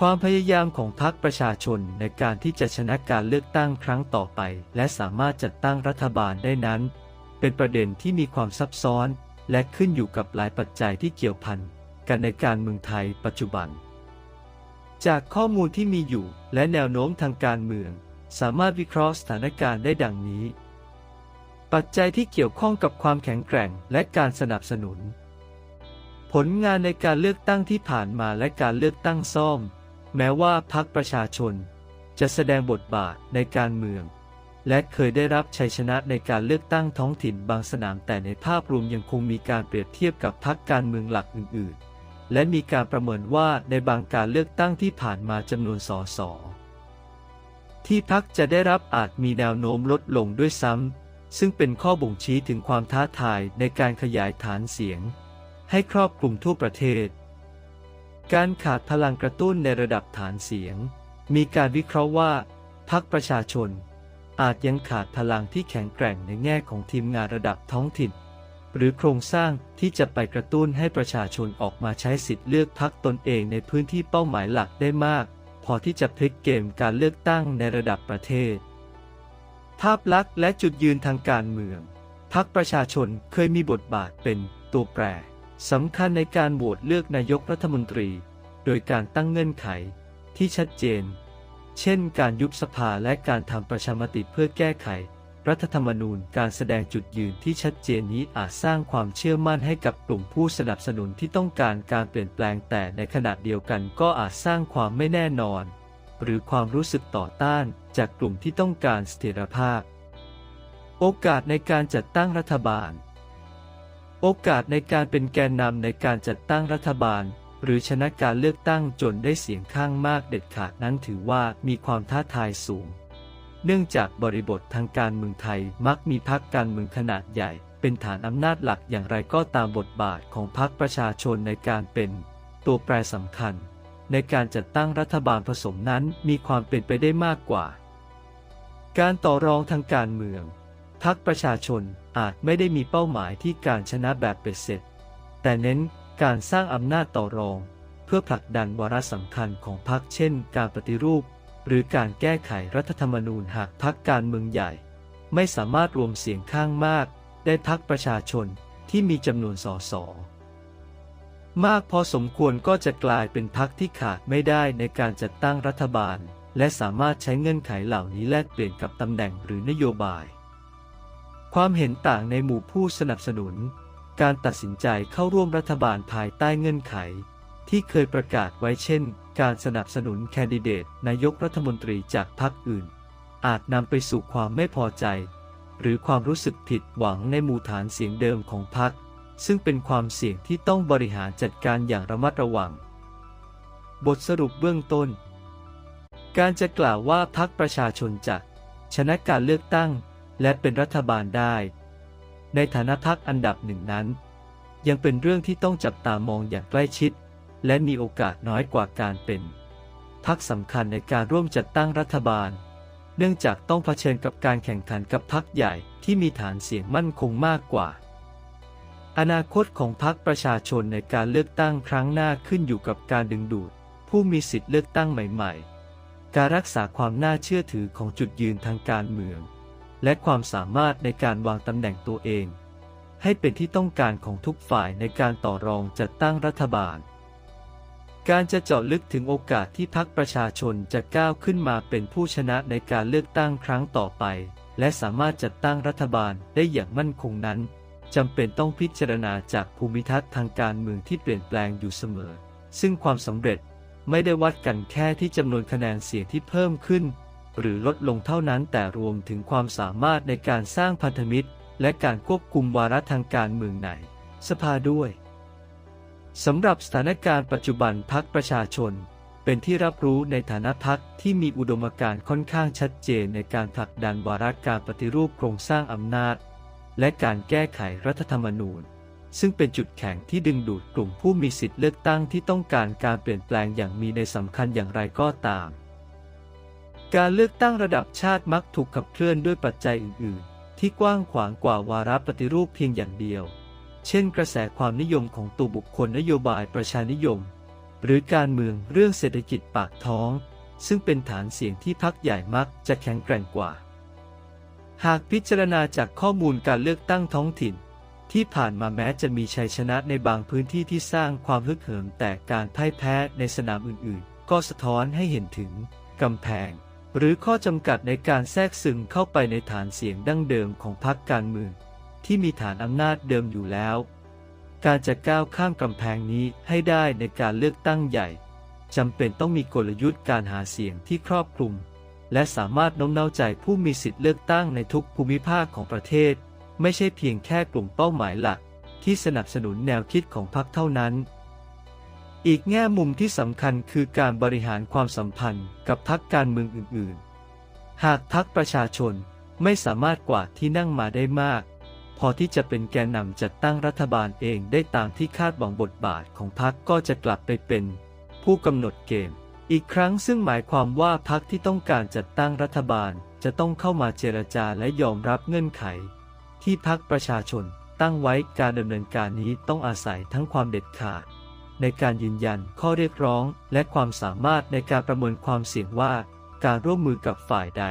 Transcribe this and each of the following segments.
ความพยายามของพรรคประชาชนในการที่จะชนะการเลือกตั้งครั้งต่อไป และสามารถจัดตั้งรัฐบาลได้นั้น เป็นประเด็นที่มีความซับซ้อน และขึ้นอยู่กับหลายปัจจัยที่เกี่ยวพันกันในการเมืองไทยปัจจุบัน จากข้อมูลที่มีอยู่และแนวโน้มทางการเมือง สามารถวิเคราะห์สถานการณ์ได้ดังนี้ ปัจจัยที่เกี่ยวข้องกับความแข็งแกร่งและการสนับสนุน ผลงานในการเลือกตั้งที่ผ่านมาและการเลือกตั้งซ่อม แม้ว่าพรรคประชาชน จะแสดงบทบาทในการเมือง และเคยได้รับชัยชนะในการเลือกตั้งท้องถิ่นบางสนามแต่ในภาพรวมยังคงมีการเปรียบเทียบกับพรรคการเมืองหลักอื่น ๆ และมีการประเมินว่าในบางการเลือกตั้งที่ผ่านมาจำนวนสสที่พรรคจะได้รับอาจมีแนวโน้มลดลงด้วยซ้ำซึ่งเป็นข้อบ่งชี้ถึงความท้าทายในการขยายฐานเสียง ให้ครอบคลุมทั่วประเทศ การขาดพลังกระตุ้นในระดับฐานเสียง มีการวิเคราะห์ว่า พรรคประชาชน อาจยังขาดพลังที่แข็งแกร่งในแง่ของทีมงานระดับท้องถิ่น หรือโครงสร้างที่จะไปกระตุ้นให้ประชาชนออกมาใช้สิทธิ์เลือกพรรคตนเองในพื้นที่เป้าหมายหลักได้มาก พอที่จะพลิกเกมการเลือกตั้งในระดับประเทศ ภาพลักษณ์และจุดยืนทางการเมืองพรรคประชาชนเคยมีบทบาทเป็นตัวแปร สำคัญในการโหวตเลือกนายกรัฐมนตรี โดยการตั้งเงื่อนไขที่ชัดเจน เช่น การยุบสภาและการทำประชามติเพื่อแก้ไข รัฐธรรมนูญการแสดงจุดยืนที่ชัดเจนนี้อาจสร้างความเชื่อมั่นให้กับกลุ่มผู้สนับสนุนที่ต้องการการเปลี่ยนแปลงแต่ในขณะเดียวกันก็อาจสร้างความไม่แน่นอน หรือความรู้สึกต่อต้านจากกลุ่มที่ต้องการเสถียรภาพ โอกาสในการจัดตั้งรัฐบาล โอกาสในการเป็นแกนนำในการจัดตั้งรัฐบาล หรือชนะการเลือกตั้งจนได้เสียงข้างมากเด็ดขาดนั้นถือว่ามีความท้าทายสูง เนื่องจากบริบททางการเมืองไทยมักมีพรรคการเมืองขนาดใหญ่ เป็นฐานอำนาจหลักอย่างไรก็ตามบทบาทของพรรคประชาชนในการเป็น ตัวแปรสำคัญ ในการจัดตั้งรัฐบาลผสมนั้นมีความเป็นไปได้มากกว่า การต่อรองทางการเมือง พรรคประชาชนอาจไม่ได้มีเป้าหมายที่การชนะแบบเป็ดเสร็จ แต่เน้นการสร้างอำนาจต่อรอง เพื่อผลักดันวาระสำคัญของพรรคเช่น การปฏิรูป หรือการแก้ไขรัฐธรรมนูญหากพรรคการเมืองใหญ่ ไม่สามารถรวมเสียงข้างมาก ได้พรรคประชาชนที่มีจำนวนสสมากพอสมควรก็จะกลายเป็นพรรคที่ขาดไม่ได้ในการจัดตั้งรัฐบาล และสามารถใช้เงื่อนไขเหล่านี้แลกเปลี่ยนกับตำแหน่งหรือนโยบาย ความเห็นต่างในหมู่ผู้สนับสนุน การตัดสินใจเข้าร่วมรัฐบาลภายใต้เงื่อนไข ที่เคยประกาศไว้เช่น การสนับสนุนแคนดิเดตนายกรัฐมนตรีจากพรรคอื่น อาจนำไปสู่ความไม่พอใจ หรือความรู้สึกผิดหวังในหมู่ฐานเสียงเดิมของพรรคซึ่งเป็นความเสี่ยงที่ต้องบริหารจัดการอย่างระมัดระวัง บทสรุปเบื้องต้น การจะกล่าวว่าพรรคประชาชนจะชนะการเลือกตั้ง และเป็นรัฐบาลได้ ในฐานะพรรคอันดับหนึ่งนั้น ยังเป็นเรื่องที่ต้องจับตามองอย่างใกล้ชิด และมีโอกาสน้อยกว่าการเป็นพรรคสำคัญในการร่วมจัดตั้งรัฐบาล เนื่องจากต้องเผชิญกับการแข่งขันกับพรรคใหญ่ที่มีฐานเสียงมั่นคงมากกว่า อนาคตของพรรคประชาชนในการเลือกตั้งครั้งหน้าขึ้นอยู่กับการดึงดูด ผู้มีสิทธิ์เลือกตั้งใหม่ ๆ การรักษาความน่าเชื่อถือของจุดยืนทางการเมือง และความสามารถในการวางตำแหน่งตัวเอง ให้เป็นที่ต้องการของทุกฝ่ายในการต่อรองจัดตั้งรัฐบาล การจะเจาะลึกถึงโอกาสที่พรรคประชาชนจะก้าวขึ้นมาเป็นผู้ชนะในการเลือกตั้งครั้งต่อไป และสามารถจัดตั้งรัฐบาลได้อย่างมั่นคงนั้นจำเป็นต้องพิจารณาจากภูมิทัศน์ทางการเมืองที่เปลี่ยนแปลงอยู่เสมอ ซึ่งความสำเร็จไม่ได้วัดกันแค่ที่จำนวนคะแนนเสียงที่เพิ่มขึ้น หรือลดลงเท่านั้นแต่รวมถึงความสามารถในการสร้างพันธมิตร และการควบคุมวาระทางการเมืองในสภาด้วยสำหรับสถานการณ์ปัจจุบันพักประชาชน เป็นที่รับรู้ในฐานะพักที่มีอุดมการณ์ค่อนข้างชัดเจนในการผลักดันวาระการปฏิรูปโครงสร้างอำนาจ และการแก้ไขรัฐธรรมนูญ ซึ่งเป็นจุดแข็งที่ดึงดูดกลุ่มผู้มีสิทธิ์เลือกตั้งที่ต้องการการเปลี่ยนแปลงอย่างมีในสำคัญอย่างไรก็ตาม การเลือกตั้งระดับชาติมักถูกขับเคลื่อนด้วยปัจจัยอื่น ๆ ที่กว้างขวางกว่าวาระปฏิรูปเพียงอย่างเดียว เช่น กระแสความนิยมของตัวบุคคลนโยบายประชานิยม หรือการเมืองเรื่องเศรษฐกิจปากท้อง ซึ่งเป็นฐานเสียงที่พักใหญ่มักจะแข็งแกร่งกว่า หากพิจารณาจากข้อมูลการเลือกตั้งท้องถิ่น ที่ผ่านมาแม้จะมีชัยชนะในบางพื้นที่ที่สร้างความฮึกเหิมแต่การพ่ายแพ้ในสนามอื่น ๆ ก็สะท้อนให้เห็นถึงกำแพง หรือข้อจำกัดในการแทรกซึมเข้าไปในฐานเสียงดั้งเดิมของพรรคการเมืองที่มีฐานอำนาจเดิมอยู่แล้ว การจะก้าวข้ามกำแพงนี้ให้ได้ในการเลือกตั้งใหญ่จำเป็นต้องมีกลยุทธ์การหาเสียงที่ครอบคลุม และสามารถโน้มน้าวใจผู้มีสิทธิ์เลือกตั้งในทุกภูมิภาคของประเทศ ไม่ใช่เพียงแค่กลุ่มเป้าหมายหลัก ที่สนับสนุนแนวคิดของพรรคเท่านั้น อีกแง่มุมที่สำคัญคือการบริหารความสัมพันธ์กับพรรคการเมืองอื่น ๆ หากพรรคประชาชนไม่สามารถกวาดที่นั่งมาได้มาก พอที่จะเป็นแกนนำจัดตั้งรัฐบาลเองได้ตามที่คาดหวังบทบาทของพรรคก็จะกลับไปเป็น ผู้กำหนดเกม อีกครั้งซึ่งหมายความว่าพรรคที่ต้องการจัดตั้งรัฐบาลจะต้องเข้ามาเจรจาและยอมรับเงื่อนไข ที่พรรคประชาชนตั้งไว้การดำเนินการนี้ต้องอาศัยทั้งความเด็ดขาด ในการยืนยันข้อเรียกร้อง และความสามารถในการประเมินความเสี่ยงว่า การร่วมมือกับฝ่ายใด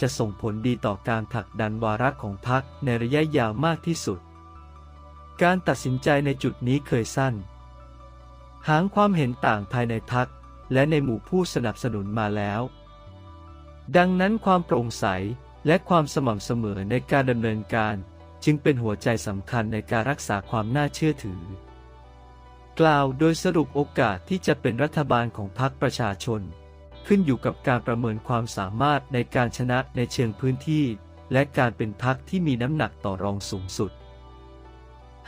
จะส่งผลดีต่อการผลักดันวาระของพรรคในระยะยาวมากที่สุด การตัดสินใจในจุดนี้เคยสั้น หางความเห็นต่างภายในพรรคและในหมู่ผู้สนับสนุนมาแล้ว ดังนั้นความโปร่งใสและความสม่ำเสมอในการดำเนินการ จึงเป็นหัวใจสำคัญในการรักษาความน่าเชื่อถือ กล่าวโดยสรุปโอกาสที่จะเป็นรัฐบาลของพรรคประชาชน ขึ้นอยู่กับการประเมินความสามารถในการชนะในเชิงพื้นที่ และการเป็นพรรคที่มีน้ำหนักต่อรองสูงสุด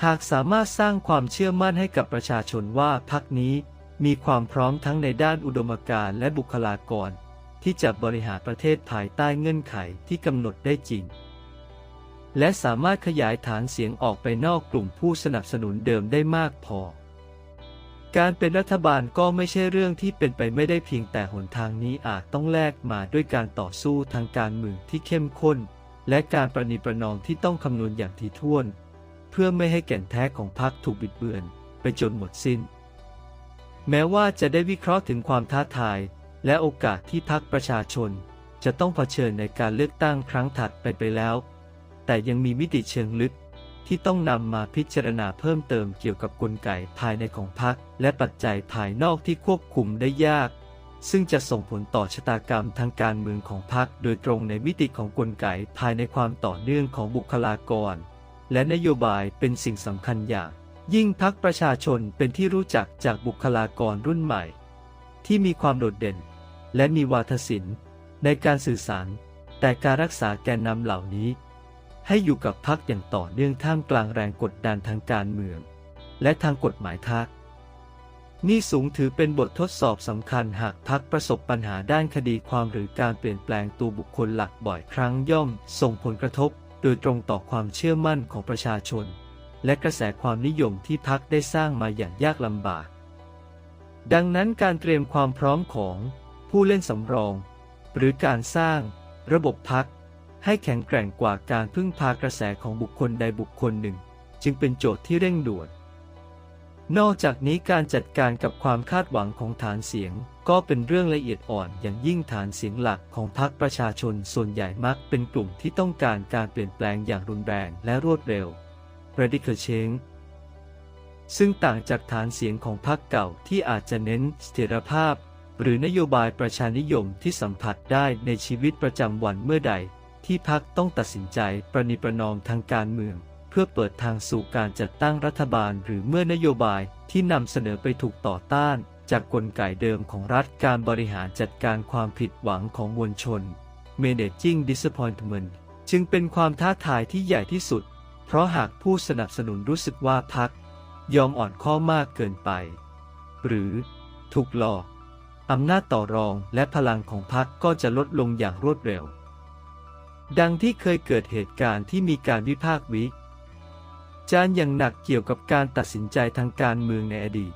หากสามารถสร้างความเชื่อมั่นให้กับประชาชนว่าพรรคนี้มีความพร้อมทั้งในด้านอุดมการณ์และบุคลากร ที่จะบริหารประเทศภายใต้เงื่อนไขที่กำหนดได้จริง และสามารถขยายฐานเสียงออกไปนอกกลุ่มผู้สนับสนุนเดิมได้มากพอ การเป็นรัฐบาลก็ไม่ใช่เรื่องที่เป็นไปไม่ได้เพียงแต่หนทางนี้อาจต้องแลกมาด้วยการต่อสู้ทางการเมืองที่เข้มข้น และการประนีประนอมที่ต้องคำนวณอย่างถี่ถ้วน เพื่อไม่ให้แก่นแท้ของพรรคถูกบิดเบือน ไปจนหมดสิ้น แม้ว่าจะได้วิเคราะห์ถึงความท้าทาย และโอกาสที่พรรคประชาชน จะต้องเผชิญในการเลือกตั้งครั้งถัดไปไปแล้ว แต่ยังมีมิติเชิงลึก ที่ต้องนำมาพิจารณาเพิ่มเติมเกี่ยวกับกลไกภายในของพรรคและปัจจัยภายนอกที่ควบคุมได้ยาก ซึ่งจะส่งผลต่อชะตากรรมทางการเมืองของพรรคโดยตรงในมิติของกลไกภายในความต่อเนื่องของบุคลากร และนโยบายเป็นสิ่งสำคัญอย่าง ยิ่งพักประชาชนเป็นที่รู้จักจากบุคลากรรุ่นใหม่ ที่มีความโดดเด่น และมีวาทศิลป์ในการสื่อสาร แต่การรักษาแกนนำเหล่านี้ ให้อยู่กับพักอย่างต่อเนื่องท่ามกลางแรงกดดันทางการเมือง และทางกฎหมายทักนี่สูงถือเป็นบททดสอบสำคัญหากพักประสบปัญหาด้านคดีความหรือการเปลี่ยนแปลงตัวบุคคลหลักบ่อยครั้งย่อม ส่งผลกระทบ โดยตรงต่อความเชื่อมั่นของประชาชน และกระแสความนิยมที่พักได้สร้างมาอย่างยากลำบาก ดังนั้นการเตรียมความพร้อมของผู้เล่นสำรอง หรือการสร้าง ระบบพัก ให้แข็งแกร่งกว่าการพึ่งพากระแสของบุคคลใดบุคคลหนึ่ง จึงเป็นโจทย์ที่เร่งด่วน นอกจากนี้การจัดการกับความคาดหวังของฐานเสียง ก็เป็นเรื่องละเอียดอ่อนอย่างยิ่งฐานเสียงหลักของพรรคประชาชนส่วนใหญ่มักเป็นกลุ่มที่ต้องการการเปลี่ยนแปลงอย่างรุนแรงและรวดเร็ว radical change ซึ่งต่างจากฐานเสียงของพรรคเก่าที่อาจจะเน้นเสถียรภาพ หรือนโยบายประชานิยมที่สัมผัสได้ในชีวิตประจำวันเมื่อใด ที่พรรคต้องตัดสินใจประนีประนอมทางการเมือง เพื่อเปิดทางสู่การจัดตั้งรัฐบาลหรือเมื่อนโยบายที่นำเสนอไปถูกต่อต้าน จากกลไกเดิมของรัฐการบริหารจัดการความผิดหวังของมวลชน managing disappointment จึงเป็นความท้าทายที่ใหญ่ที่สุด เพราะหากผู้สนับสนุนรู้สึกว่าพรรคยอมอ่อนข้อมากเกินไป หรือถูกหลอกอำนาจต่อรองและพลังของพรรคก็จะลดลงอย่างรวดเร็ว ดังที่เคยเกิดเหตุการณ์ที่มีการวิพากษ์วิจารณ์อย่างหนักเกี่ยวกับการตัดสินใจทางการเมืองในอดีต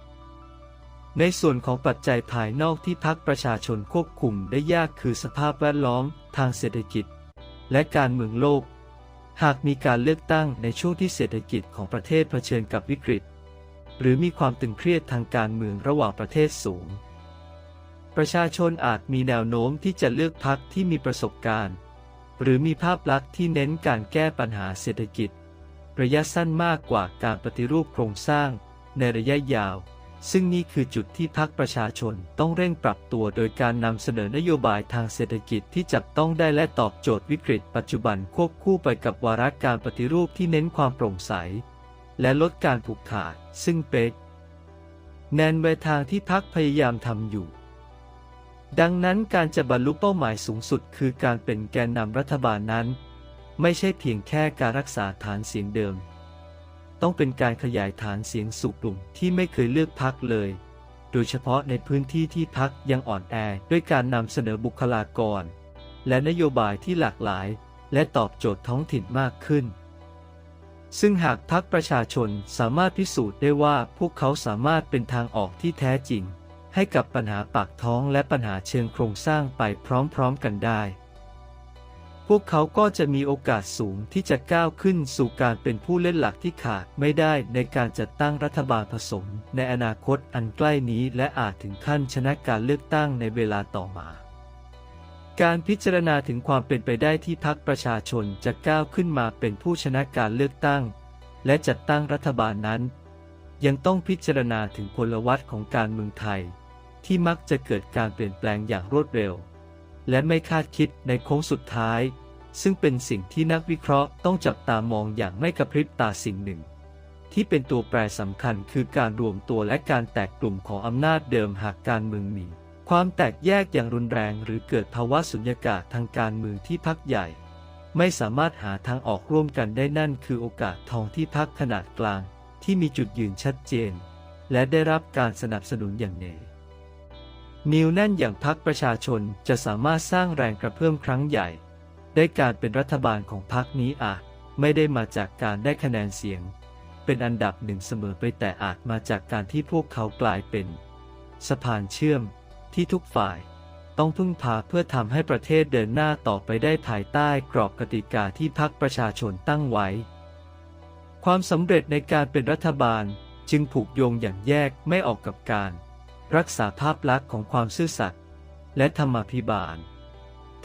ในส่วนของปัจจัยภายนอกที่พรรคประชาชนควบคุมได้ยากคือสภาพแวดล้อมทางเศรษฐกิจ และการเมืองโลก หากมีการเลือกตั้งในช่วงที่เศรษฐกิจของประเทศเผชิญกับวิกฤต หรือมีความตึงเครียดทางการเมืองระหว่างประเทศสูง ประชาชนอาจมีแนวโน้มที่จะเลือกพรรคที่มีประสบการณ์ หรือมีภาพลักษณ์ที่เน้นการแก้ปัญหาเศรษฐกิจ ระยะสั้นมากกว่าการปฏิรูปโครงสร้าง ในระยะยาว ซึ่งนี่คือจุดที่พรรคประชาชนต้องเร่งปรับตัวโดยการนำเสนอนโยบายทางเศรษฐกิจที่จับต้องได้และตอบโจทย์วิกฤตปัจจุบันควบคู่ไปกับวาระการปฏิรูปที่เน้นความโปร่งใส และลดการผูกขาด ซึ่งเป็กแนนไปทางที่พรรคพยายามทำอยู่ ดังนั้นการจะบรรลุเป้าหมายสูงสุดคือการเป็นแกนนำรัฐบาลนั้น ไม่ใช่เพียงแค่การรักษาฐานเสียงเดิม ต้องเป็นการขยายฐานเสียงสู่กลุ่มที่ไม่เคยเลือกพรรคเลย โดยเฉพาะในพื้นที่ที่พรรคยังอ่อนแอด้วยการนำเสนอบุคลากร และนโยบายที่หลากหลาย และตอบโจทย์ท้องถิ่นมากขึ้น ซึ่งหากพรรคประชาชนสามารถพิสูจน์ได้ว่าพวกเขาสามารถเป็นทางออกที่แท้จริง ให้กับปัญหาปากท้องและปัญหาเชิงโครงสร้างไปพร้อมๆกันได้ พวกเขาก็จะมีโอกาสสูงที่จะก้าวขึ้นสู่การเป็นผู้เล่นหลักที่ขาดไม่ได้ในการจัดตั้งรัฐบาลผสม ในอนาคตอันใกล้นี้และอาจถึงขั้นชนะการเลือกตั้งในเวลาต่อมาการพิจารณาถึงความเป็นไปได้ที่พรรคประชาชนจะก้าวขึ้นมาเป็นผู้ชนะการเลือกตั้ง และจัดตั้งรัฐบาลนั้น ยังต้องพิจารณาถึงพลวัตของการเมืองไทย ที่มักจะเกิดการเปลี่ยนแปลงอย่างรวดเร็ว และไม่คาดคิดในโค้งสุดท้าย ซึ่งเป็นสิ่งที่นักวิเคราะห์ต้องจับตามองอย่างไม่กระพริบตาสิ่งหนึ่ง ที่เป็นตัวแปรสำคัญคือการรวมตัวและการแตกกลุ่มของอำนาจเดิมหากการเมืองมี ความแตกแยกอย่างรุนแรงหรือเกิดภาวะสุญญากาศทางการเมืองที่พักใหญ่ ไม่สามารถหาทางออกร่วมกันได้นั่นคือโอกาสทองที่พักขนาดกลาง ที่มีจุดยืนชัดเจน และได้รับการสนับสนุนอย่างแน่ นิวแน่นอย่างพักประชาชนจะสามารถสร้างแรงกระเพื่อมครั้งใหญ่ ได้การเป็นรัฐบาลของพรรคนี้อาจไม่ได้มาจากการได้คะแนนเสียง เป็นอันดับหนึ่งเสมอไปแต่อาจมาจากการที่พวกเขากลายเป็น สะพานเชื่อมที่ทุกฝ่าย ต้องพึ่งพาเพื่อทำให้ประเทศเดินหน้าต่อไปได้ภายใต้กรอบกติกาที่พรรคประชาชนตั้งไว้ ความสำเร็จในการเป็นรัฐบาลจึงผูกโยงอย่างแยกไม่ออกกับการ รักษาภาพลักษณ์ของความซื่อสัตย์และธรรมาภิบาล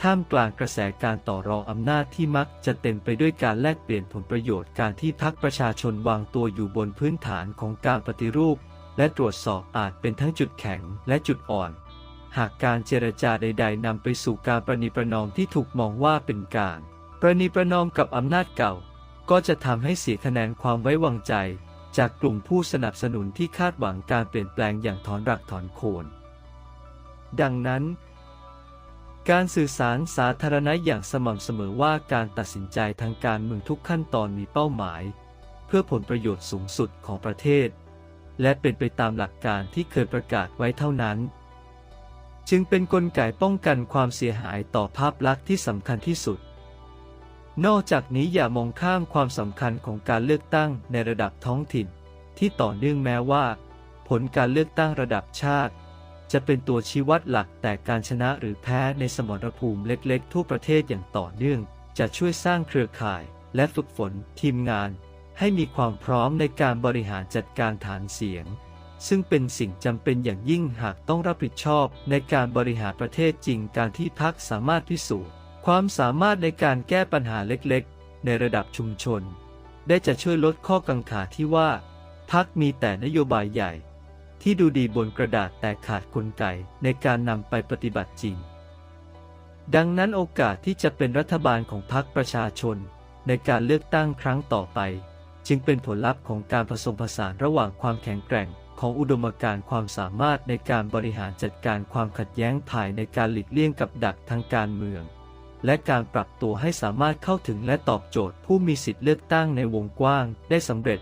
ท่ามกลางกระแสการต่อรองอำนาจที่มักจะเต็มไปด้วยการแลกเปลี่ยนผลประโยชน์การที่พรรคประชาชนวางตัวอยู่บนพื้นฐานของการปฏิรูป และตรวจสอบอาจเป็นทั้งจุดแข็งและจุดอ่อน หากการเจรจาใด ๆนำไปสู่การประนีประนอมที่ถูกมองว่าเป็นการ ประนีประนอมกับอำนาจเก่า ก็จะทำให้เสียคะแนนความไว้วางใจ จากกลุ่มผู้สนับสนุนที่คาดหวังการเปลี่ยนแปลงอย่างถอนรากถอนโคน ดังนั้น การสื่อสารสาธารณะอย่างสม่ำเสมอว่าการตัดสินใจทางการเมืองทุกขั้นตอนมีเป้าหมาย เพื่อผลประโยชน์สูงสุดของประเทศ และเป็นไปตามหลักการที่เคยประกาศไว้เท่านั้น จึงเป็นนกลไกป้องกันความเสียหายต่อภาพลักษณ์ที่สำคัญที่สุด นอกจากนี้อย่ามองข้ามความสำคัญของการเลือกตั้งในระดับท้องถิ่น ที่ต่อเนื่องแม้ว่า ผลการเลือกตั้งระดับชาติ จะเป็นตัวชี้วัดหลักแต่การชนะหรือแพ้ในสมรภูมิเล็กๆ ทั่วประเทศอย่างต่อเนื่อง จะช่วยสร้างเครือข่ายและฝึกฝนทีมงาน ให้มีความพร้อมในการบริหารจัดการฐานเสียง ซึ่งเป็นสิ่งจำเป็นอย่างยิ่งหากต้องรับผิดชอบในการบริหารประเทศจริงการที่พักสามารถพิสูจน์ ความสามารถในการแก้ปัญหาเล็กๆ ในระดับชุมชน ได้จะช่วยลดข้อกังขาที่ว่า พักมีแต่นโยบายใหญ่ ที่ดูดีบนกระดาษแต่ขาดกลไกในการนำไปปฏิบัติจริง ดังนั้นโอกาสที่จะเป็นรัฐบาลของพรรคประชาชน ในการเลือกตั้งครั้งต่อไป จึงเป็นผลลัพธ์ของการผสมผสานระหว่างความแข็งแกร่งของอุดมการณ์ความสามารถในการบริหารจัดการความขัดแย้งภายในการหลีกเลี่ยงกับดักทางการเมือง และการปรับตัวให้สามารถเข้าถึงและตอบโจทย์ผู้มีสิทธิเลือกตั้งในวงกว้างได้สำเร็จ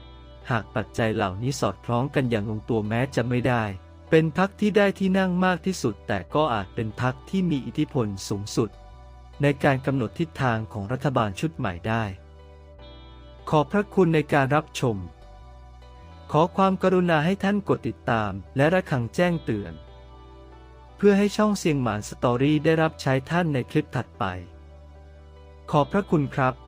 หากปัจจัยเหล่านี้สอดคล้องกันอย่างลงตัวแม้จะไม่ได้ เป็นพักที่ได้ที่นั่งมากที่สุด แต่ก็อาจเป็นพักที่มีอิทธิพลสูงสุด ในการกำหนดทิศทางของรัฐบาลชุดใหม่ได้ ขอบพระคุณในการรับชม ขอความกรุณาให้ท่านกดติดตาม และระฆังแจ้งเตือน เพื่อให้ช่องเสียงหมานสตอรี่ได้รับใช้ท่านในคลิปถัดไป ขอบพระคุณครับ